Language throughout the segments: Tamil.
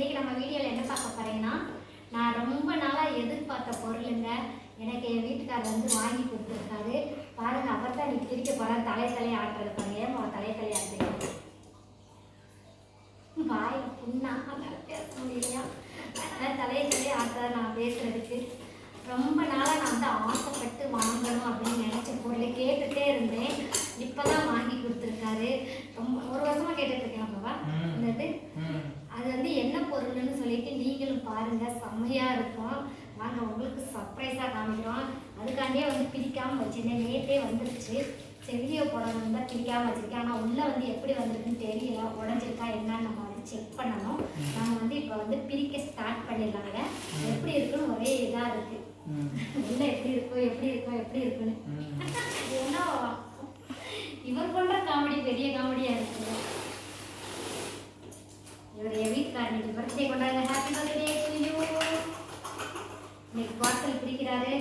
இன்னைக்கு நம்ம வீடியோவில் என்ன பார்க்க போறீங்கன்னா நான் ரொம்ப நாளாக எதிர்பார்த்த பொருளுங்க. எனக்கு என் வீட்டுக்காரர் வந்து வாங்கி கொடுத்துருக்காரு. பாருங்க அப்போ தான் நீ பிரிக்க போகிறேன் தலை தலை ஆட்டுறது பாருங்க. ஏன் அவன் தலை தலையை ஆட்டுறீங்க? வாய் புண்ணா? பேச முடியலையா? அதனால தலையை தலையை ஆட்டுறத நான் பேசுகிறதுக்கு ரொம்ப நாளாக நான் வந்து ஆசைப்பட்டு வாங்கணும் அப்படின்னு நினச்ச பொருளை கேட்டுட்டே இருந்தேன் இப்போ தான் வாங்கி கொடுத்துருக்காரு ரொம்ப ஒரு வருஷமாக கேட்டுட்டு இருக்கேன் பாபா ம். என்னது ம். அது வந்து என்ன பொருள்னு சொல்லிட்டு பாருங்கள் பாருங்க செம்மையா இருக்கும். நாங்கள் உங்களுக்கு சர்ப்ரைஸா காமிக்கிறோம். அதுக்காண்டியே வந்து பிரிக்காம வச்சிருந்தேன். நேத்தே வந்துருச்சு. சரி போடணும் தான் பிரிக்காம வச்சிருக்கேன். ஆனால் உள்ள வந்து எப்படி வந்திருக்குன்னு தெரியல. உடஞ்சிருக்கா என்னன்னு நம்ம வந்து செக் பண்ணணும். நம்ம வந்து இப்போ வந்து பிரிக்க ஸ்டார்ட் பண்ணிடலாங்க. எப்படி இருக்குன்னு ஒரே இதா இருக்கு. உள்ளே உள்ள எப்படி இருக்கும் எப்படி இருக்கும் எப்படி இருக்குன்னு. ஏன்னா இவர் பண்ற காமெடி பெரிய காமெடியா இருக்குது இவர் என் வீட்டுக்காரனுக்கு பர்த்டே கொண்டாடுங்க ஹாப்பி பர்த்டே டு யூ இன்னைக்கு பார்சல் பிடிக்கிறாரு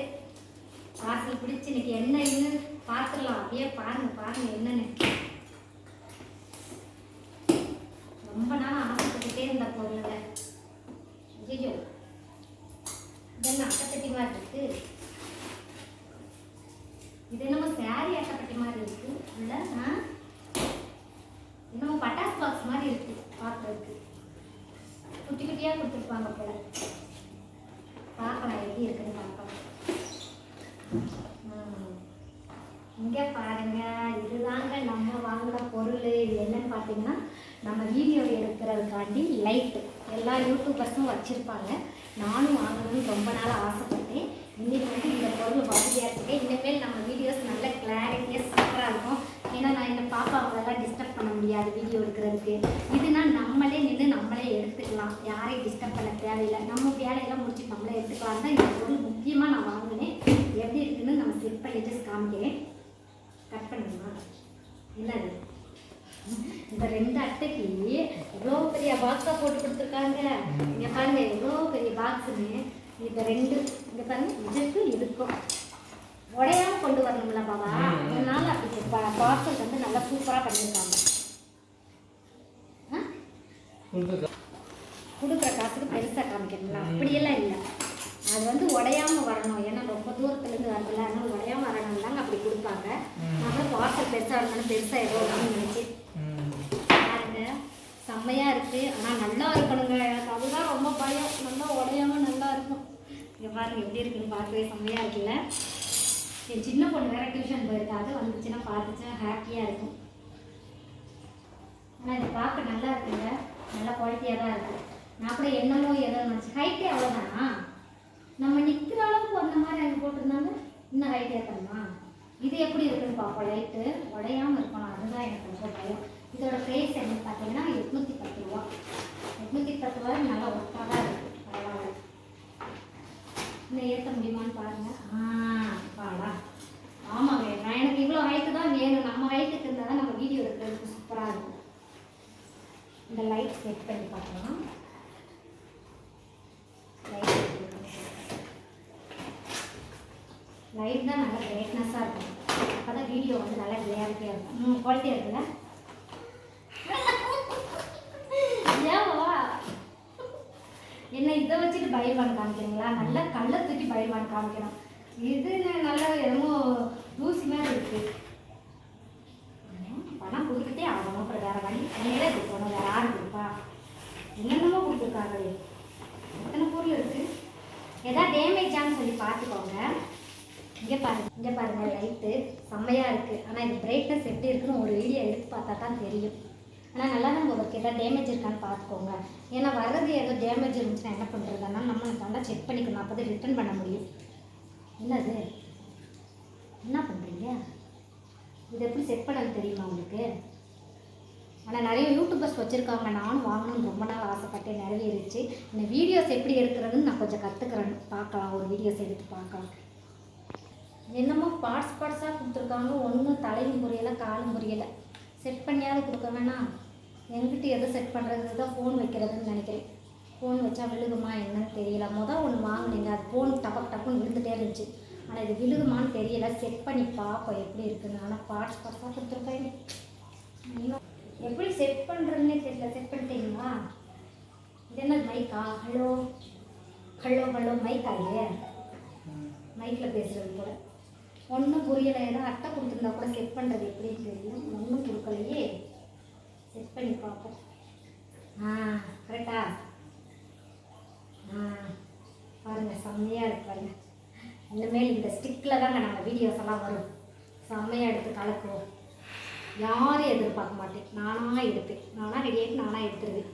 பார்சல் பிடிச்சு இன்னைக்கு என்ன இன்னும் பார்த்துடலாம் அப்படியே பாருங்க பாருங்க என்னன்னு. ரொம்ப நாள் ஆசைப்பட்டுட்டே இருந்த பொருளுங்க. ஐயோ இதென்ன அட்டைப்பட்டி மாதிரி இருக்கு? இது என்னமோ சாரி அட்டைப்பட்டி மாதிரி இருக்கு. உள்ள ஆ? என்னமோ பட்டாசு பாக்ஸ் மாதிரி இருக்கு பார்க்கறதுக்கு. குட்டி குட்டியா கொடுத்துருப்பாங்க போல பார்க்கலாம் எப்படி இருக்குன்னு பார்க்கலாம் ம். இங்க பாருங்க. இதுதாங்க நம்ம வாங்கின பொருள். இது என்னன்னு பார்த்தீங்கன்னா நம்ம வீடியோ எடுக்கிறதுக்காண்டி லைட்டு. எல்லா யூடியூபர்ஸும் வச்சுருப்பாங்க. நானும் வாங்கணும்னு ரொம்ப நாள் ஆசைப்பட்டேன். இன்னைக்கு வந்து இந்த பொருள் வசதியாக இருக்கு. இனிமேல் நம்ம வீடியோஸ் நல்ல கிளாரிட்டியாக சூப்பராக இருக்கும். ஏன்னா நான் இந்த பாப்பாவெல்லாம் டிஸ்டர்ப் பண்ண முடியாது வீடியோ எடுக்கிறதுக்கு. இதுனா நம்மளே நின்று நம்மளே எடுத்துக்கலாம். யாரையும் டிஸ்டர்ப் பண்ண தேவையில்லை. நம்ம வேலையெல்லாம் முடிச்சு நம்மளே எடுத்துக்கலாம். தான் இந்த பொருள் முக்கியமாக நான் வாங்கினேன். எப்படி இருக்குன்னு நம்ம செட் பண்ணிட்டு காமிக்கிறேன். கட் பண்ணுமா? என்னது இந்த ரெண்டு அட்டைக்கு எவ்வளோ பெரிய பாக்ஸாக போட்டு கொடுத்துருக்காங்க. இங்கே பாருங்க எவ்வளோ பெரிய பாக்ஸுன்னு இந்த ரெண்டு இங்கே பாருங்க இதுக்கு இதுக்கும் உடையாம கொண்டு வரணும்ல பாபா. அதனால அப்படி பார்சல் வந்து நல்லா சூப்பராக பண்ணியிருக்காங்க? கொடுக்குற காசுக்கு பெருசாக காமிக்கணுங்களா ம். அப்படியெல்லாம் இல்லை. அது வந்து உடையாம வரணும். ஏன்னா ரொம்ப தூரத்துலேருந்து வரல. அதனால உடையாம வரணும் தாங்க அப்படி கொடுப்பாங்க. அப்புறம் பார்சல் பெருசாக இருந்தாலும் பெருசாக ஏதோ ஒன்று நினச்சி. பாருங்க. செம்மையா இருக்கு. ஆனா நல்லா இருக்கணுங்க. எனக்கு அதுதான் ரொம்ப பயம். நல்லா உடையாம நல்லா இருக்கும். இங்க பாருங்க எப்படி இருக்குன்னு பார்க்கவே செம்மையா இருக்குல்ல. என் சின்ன பொண்ணு வேற டியூஷன் போயிருக்கா. அது வந்துச்சுன்னா பார்த்துச்சா ஹாப்பியா இருக்கும். ஆனா இது பார்க்க நல்லா இருக்குங்க. நல்ல குவாலிட்டியா தான் இருக்கு. நான் கூட என்னமோ ஏதோ நினச்சி. ஹைட்டே அவ்வளோதானா நம்ம நிற்கிற அளவுக்கு அந்த மாதிரி அங்கே போட்டிருந்தாங்க. இன்னும் ஹைட் ஏற்றணுமா இது எப்படி இருக்குன்னு பார்ப்போம் லைட்டு உடையாமல் இருக்கணும். அதுதான் எனக்கு ரொம்ப பயம். இதோட ப்ரைஸ் என்னன்னு பார்த்தீங்கன்னா எட்நூற்றி பத்து ரூபா. எட்நூற்றி பத்து ரூபா நல்லா ஒர்க்காக இருக்குது பரவாயில்ல. இன்னும் ஏற்ற முடியுமான்னு பாருங்கள் ஆ ஆமாம் ஆமாங்க நான் எனக்கு இவ்வளோ ஹைட்டு தான் வேணும். நம்ம ஹைட்டுக்கு இருந்தால் தான் நம்ம வீடியோ எடுக்கிறதுக்கு சூப்பராக இருக்கும். இந்த லைட் செட் பண்ணி பார்க்கலாம் லைட் லைட் தான் நல்லா பிரைட்னஸாக இருக்கும். அப்போ தான் வீடியோ வந்து நல்லா கிளியாரிட்டியாக இருக்கும். ம் குவாலிட்டியாக இருக்குல்ல? ஏவா என்ன இதை வச்சுட்டு பயமான காமிக்கிறீங்களா? நல்லா கல்லை தூக்கி பயமான காமிக்கணும். இது நல்லா என்னமோ தூசி மாதிரி இருக்கு. பணம் கொடுத்துட்டே ஆகணும். அப்புறம் வேற வழி நீங்களே கொடுக்கணும் வேற யாரு கொடுப்பா. என்னென்னமோ கொடுத்துருக்காங்களே. எத்தனை பொருள் இருக்கு? ஏதாவது இங்கே பாருங்க இங்கே பாருங்க லைட்டு செம்மையாக இருக்குது ஆனால் இது பிரைட்னஸ் எப்படி இருக்குன்னு ஒரு வீடியோ எடுத்து பார்த்தா தான் தெரியும். ஆனால் நல்லா தான் உங்களுக்கு எதாவது டேமேஜ் இருக்கான்னு பார்த்துக்கோங்க. ஏன்னா வர்றது ஏதோ டேமேஜ் இருந்துச்சுன்னா என்ன பண்ணுறதுன்னா நம்ம நல்லா செக் பண்ணிக்கணும். அப்போ தான் ரிட்டர்ன் பண்ண முடியும். என்னது? என்ன பண்ணுறீங்க இது எப்படி செட் பண்ணது தெரியுமா உங்களுக்கு? ஆனால் நிறைய யூடியூபர்ஸ் வச்சுருக்காங்க. நானும் வாங்கணும்னு ரொம்ப நாள் ஆசைப்பட்டேன் நிறைவேறிச்சு. இந்த வீடியோஸ் எப்படி எடுக்கிறதுன்னு நான் கொஞ்சம் கற்றுக்குறேன் பார்க்கலாம் ஒரு வீடியோஸ் எடுத்து பார்க்கலாம். என்னமோ பார்ட்ஸ் பார்ட்ஸாக கொடுத்துருக்காங்க. ஒன்றும் தலையும் புரியலை காலும் புரியலை செட் பண்ணியாவது கொடுக்க வேணாம். எங்கிட்ட எதை செட் பண்ணுறது தான் ஃபோன் வைக்கிறதுன்னு நினைக்கிறேன். ஃபோன் வச்சா விழுகுமா என்னன்னு தெரியல. மொதல் ஒன்று வாங்கினீங்க. அது ஃபோன் டபக் டப்புன்னு விழுந்துட்டே இருந்துச்சு. ஆனால் இது விழுகுமான்னு தெரியல. செட் பண்ணி பார்ப்போம் எப்படி இருக்குன்னு. ஆனால் பார்ட்ஸ் பார்ட்ஸாக கொடுத்துருக்காங்க இன்னும் எப்படி செட் பண்ணுறதுன்னே தெரியல. செட் பண்ணிட்டீங்களா? இது என்ன மைக்கா ஹலோ ஹலோ ஹலோ மைக்கா இல்லையே மைக்கில் பேசுகிறது போல். ஒன்றும் புரியலை. ஏன்னா அட்டை கொடுத்துருந்தா கூட செட் பண்ணுறது எப்படின்னு தெரியல. ஒன்றும் கொடுக்கலையே. செட் பண்ணி பார்ப்போம். ஆ கரெக்டா ஆ? பாருங்கள் செம்மையாக இருக்கு பாருங்க. இனிமேல் இந்த ஸ்டிக்கில் தாங்க நம்ம வீடியோஸ் எல்லாம் வரும். செம்மையாக எடுத்து கலக்குவோம். யாரும் எதிர்பார்க்க மாட்டேன். நானாக எடுப்பேன் நானாக ரெடியாகிட்டு நானாக எடுத்துருவேன்.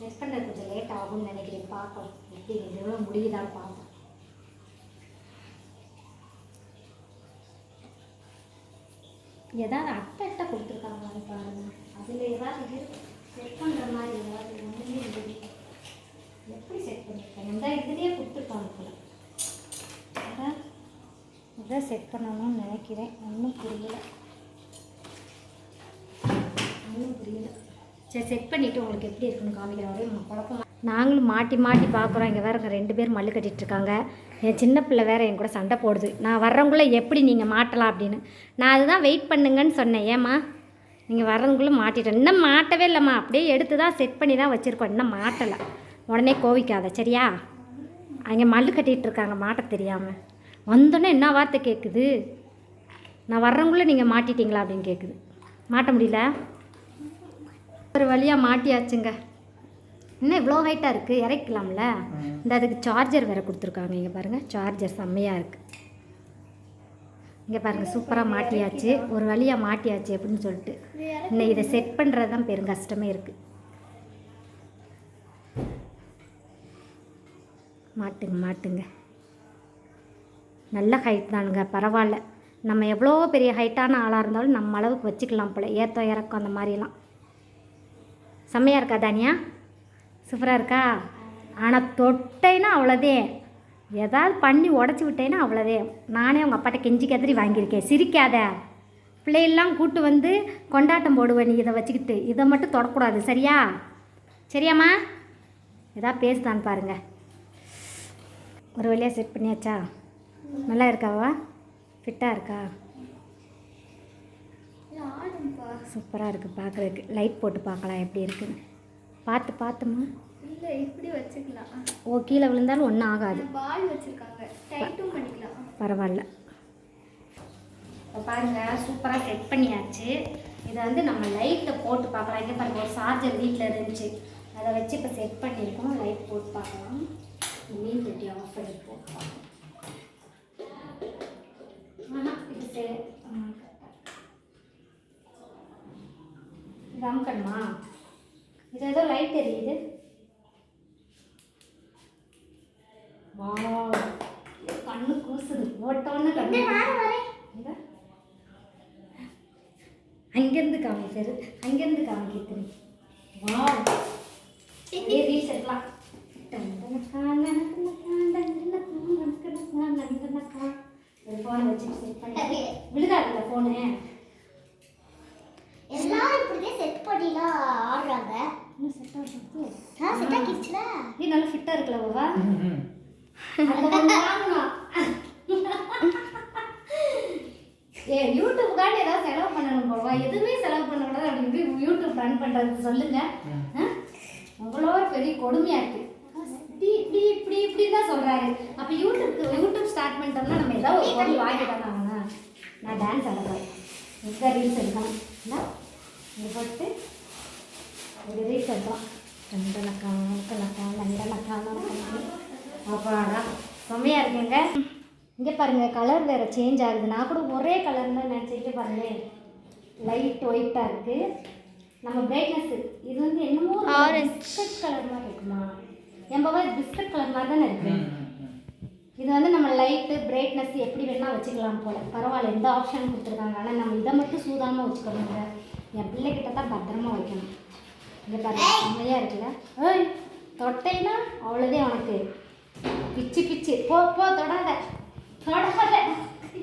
செட் பண்ணுறது கொஞ்சம் லேட் ஆகும்னு நினைக்கிறேன். பார்ப்போம். எப்படி எவ்வளோ முடியுதான்னு பார்ப்போம். ஏதாவது அட்டை அட்டை கொடுத்துருக்காங்களான்னு பாருங்க. அதில் ஏதாவது செட் பண்ணுற மாதிரி ஏதாவது ஒன்றுமே இல்லை. எப்படி செட் பண்ணியிருக்காங்க இந்த இதுலேயே கொடுத்துருக்காங்க போல. அதான் அதான் செட் பண்ணணும்னு நினைக்கிறேன். ஒன்றும் புரியல. ஒன்றும் புரியல. சரி செட் பண்ணிவிட்டு உங்களுக்கு எப்படி இருக்குன்னு காமிக்கிறேன். வரையும் குழப்பம். நாங்களும் மாட்டி மாட்டி பார்க்குறோம். இங்கே வேறு ரெண்டு பேர் மல்லு கட்டிகிட்ருக்காங்க இருக்காங்க. என் சின்ன பிள்ளை வேறு என் கூட சண்டை போடுது. நான் வர்றவங்கள எப்படி நீங்கள் மாட்டலாம் அப்படின்னு. நான் அதுதான் வெயிட் பண்ணுங்கன்னு சொன்னேன். ஏம்மா? நீங்கள் வர்றவங்களும் மாட்டிட்டேன். இன்னும் மாட்டவே இல்லைம்மா. அப்படியே எடுத்து தான் செட் பண்ணி தான் வச்சுருக்கோம். இன்னும் மாட்டலை. உடனே கோவிக்காத சரியா? அங்கே மல்லு கட்டிகிட்டு இருக்காங்க. மாட்ட தெரியாமல் வந்தோடனே என்ன வார்த்தை கேட்குது நான் வர்றவங்களும் நீங்கள் மாட்டிட்டீங்களா அப்படின்னு கேட்குது மாட்ட முடியல? ஒரு வழியாக மாட்டியாச்சுங்க. இன்னும் இவ்வளோ ஹைட்டாக இருக்குது இறக்கலாம்ல? இந்த அதுக்கு சார்ஜர் வேறு கொடுத்துருக்காங்க. இங்கே பாருங்கள் சார்ஜர் செம்மையாக இருக்குது இங்கே பாருங்கள் சூப்பராக மாட்டியாச்சு. ஒரு வழியாக மாட்டியாச்சு அப்படின்னு சொல்லிட்டு. இன்னும் இதை செட் பண்ணுறது தான் பெரும் கஷ்டமே இருக்குது மாட்டுங்க மாட்டுங்க. நல்ல ஹைட் தானுங்க பரவாயில்ல. நம்ம எவ்வளோ பெரிய ஹைட்டான ஆளாக இருந்தாலும் நம்ம அளவுக்கு வச்சுக்கலாம் போல். ஏற்றம் இறக்கம் அந்த மாதிரிலாம். செம்மையாக இருக்கா தானியா? சூப்பராக இருக்கா? ஆனால் தொட்டைன்னா அவ்வளோதே. ஏதாவது பண்ணி உடச்சி விட்டேன்னா அவ்வளோதே. நானே உங்கள் அப்பாட்ட கெஞ்சி கத்திரி வாங்கியிருக்கேன். சிரிக்காத. பிள்ளையெல்லாம் கூட்டு வந்து கொண்டாட்டம் போடுவேன் நீ இதை வச்சுக்கிட்டு. இதை மட்டும் தொடக்கூடாது சரியா? சரியாம்மா? ஏதா பேசுதான்னு பாருங்க. ஒரு வழியாக செட் பண்ணியாச்சா? நல்லா இருக்காவா? ஃபிட்டாக இருக்கா? சூப்பராக இருக்குது பார்க்குறதுக்கு லைட் போட்டு பார்க்கலாம் எப்படி இருக்குன்னு. பார்த்து பார்த்துமா இல்லை இப்படி வச்சுக்கலாம். ஓ கீழே விழுந்தாலும் ஒன்றும் ஆகாது. பால் வச்சிருக்காங்க. டைட்டும் பண்ணிக்கலாம். பரவாயில்ல. இப்போ பாருங்க சூப்பராக செட் பண்ணியாச்சு. இதை வந்து நம்ம லைட்டை போட்டு பார்க்கலாம். இங்கே பாருங்க ஒரு சார்ஜர் வீட்டில் இருந்துச்சு. அதை வச்சு இப்போ செட் பண்ணியிருக்கோம். லைட் போட்டு பார்க்கலாம். மீன் தொட்டி ஆஃப் பண்ணி போட்டு பார்க்கலாம். ஆஹா, இது சே ஆ. இது அமுக்கணுமா இது ஏதோ லைட் எரியுது. வாவ் கண்ணு கூசுது. போட்டோன்னு கண்ணு? அங்கேருந்து காமிக்கிறது. அங்கேருந்து காமிக்கிறது. வாவ் இதே ரீல்ஸ் எடுக்கலாம் ஃபோனை வச்சுட்டு செட் பண்ணி விழுதாதுல்ல ஃபோனு எல்லாரும் இப்படியே செட் பண்ணிலாம் ஆடுறாங்க. இன்னும் செட் ஆகுது நான் செட் ஆக்கிடுச்சுல? இது நல்லா ஃபிட்டாக இருக்குல்ல பாபா. ஏ யூடியூப்காண்டி ஏதாவது செலவு பண்ணணும் போவா எதுவுமே செலவு பண்ணக்கூடாது. அப்படி இப்படி யூடியூப் ரன் பண்ணுறது சொல்லுங்க. ஆ? அவ்வளோ பெரிய கொடுமையா இருக்கு. இப்படி இப்படி இப்படி இப்படி தான் சொல்றாரு. அப்போ யூடியூப் யூடியூப் ஸ்டார்ட் பண்ணிட்டோம்னா நம்ம ஏதாவது ஒரு பொருள் வாங்கி தானே ஆகணும். நான் டான்ஸ் ஆடுறேன். இந்த ரீல்ஸ் எடுக்கணும் என்ன? ஒரு ரீல்ஸ் எடுக்கலாம் ரெண்டனக்கா நக்கனக்கா நண்டனக்கா நக்கனக்கா அப்பாடா செம்மையாக இருக்குங்க. இங்கே பாருங்க கலர் வேறு சேஞ்ச் ஆகுது. நான் கூட ஒரே கலர் தான் நினச்சிட்டு பாருங்களேன் லைட் ஒயிட்டாக இருக்குது நம்ம பிரைட்னஸ் இது வந்து என்னமோ. பிஸ்கட் கலர் மாதிரி இருக்குமா? எம்பவா பிஸ்கட் கலர் மாதிரி தானே இருக்கு. இது வந்து நம்ம லைட்டு பிரைட்னஸ் எப்படி வேணால் வச்சுக்கலாம் போல. பரவாயில்ல எந்த ஆப்ஷன் கொடுத்துருக்காங்க. ஆனால் நம்ம இதை மட்டும் சூதானமாக வச்சுக்கணுங்க என் பிள்ளைகிட்ட தான் பத்திரமா வைக்கணும். இங்கே பாருங்க செம்மையாக இருக்குல்ல? ஏய் தொட்டைனா அவ்வளோதே உனக்கு. பிச்சு பிச்சு. போ போ தொடாத. தொடாத.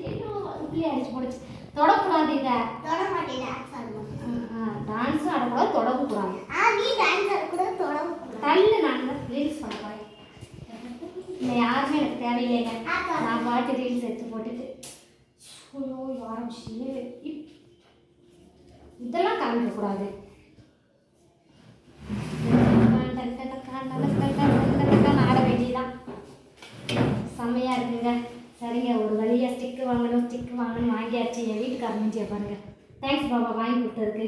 ஐயோ இப்படி அடிச்சு போடுச்சு. தொடக்கூடாது இதை தொட மாட்டேன் டான்ஸும் ஆடக்கூடாது தொடவும் கூடாது ஆ நீ டான்ஸ் ஆட கூட தொட தள்ளு நான் ரீல்ஸ் பண்ண போகிறேன் இந்த யாருமே எனக்கு தேவையில்லைங்க. நான் பாட்டு ரீல்ஸ் எடுத்து போட்டுட்டு ஐயோ ஆரம்பிச்சு இப் இதெல்லாம் கலந்துக்கூடாது ஆட வேண்டியதான் செம்மையாக இருக்குங்க. சரிங்க ஒரு வழியாக ஸ்டிக்கு வாங்கணும் ஸ்டிக்கு வாங்கணும் வாங்கியாச்சு. என் வீட்டுக்கு அமைஞ்சிய பாருங்கள் தேங்க்ஸ் பாபா வாங்கி கொடுத்ததுக்கு.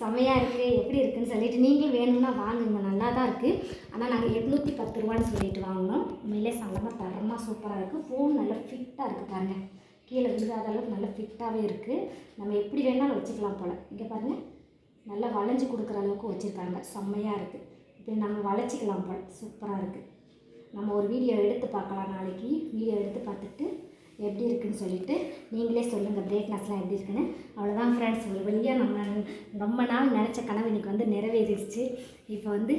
செம்மையாக இருக்குது எப்படி இருக்குதுன்னு சொல்லிட்டு நீங்கள் வேணும்னா வாங்குங்க. நல்லா தான் இருக்குது ஆனால் நாங்கள் எட்நூற்றி பத்து ரூபான்னு சொல்லிட்டு வாங்கினோம். உண்மையிலே செம்ம தரமாக சூப்பராக இருக்குது ஃபோன் நல்லா ஃபிட்டாக இருக்குது பாருங்கள் கீழே விழுகாத அளவுக்கு நல்லா ஃபிட்டாகவே இருக்குது நம்ம எப்படி வேணாலும் வச்சுக்கலாம் போல். இங்கே பாருங்கள் நல்லா வளைஞ்சு கொடுக்குற அளவுக்கு வச்சுருக்காங்க. செம்மையாக இருக்குது இப்படி நம்ம வளைச்சிக்கலாம் போல். சூப்பராக இருக்குது நம்ம ஒரு வீடியோ எடுத்து பார்க்கலாம் நாளைக்கு. வீடியோ எடுத்து பார்த்துட்டு எப்படி இருக்குன்னு சொல்லிட்டு நீங்களே சொல்லுங்கள் பிரைட்னஸ்லாம் எப்படி இருக்குன்னு. அவ்வளோதான் ஃப்ரெண்ட்ஸ் ஒரு வழியாக நம்ம ரொம்ப நாள் நினச்ச கனவு எனக்கு வந்து நிறைவேறிடுச்சு. இப்போ வந்து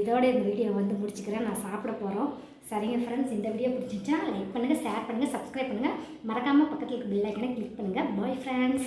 இதோட இந்த வீடியோ வந்து முடிச்சுக்கிறேன். நான் சாப்பிட போகிறோம் சரிங்க ஃப்ரெண்ட்ஸ் இந்த வீடியோ பிடிச்சிச்சா லைக் பண்ணுங்கள் ஷேர் பண்ணுங்கள் சப்ஸ்கிரைப் பண்ணுங்கள் மறக்காமல் பக்கத்தில் இருக்க பெல் ஐக்கனை கிளிக் பண்ணுங்கள் பாய் ஃப்ரெண்ட்ஸ்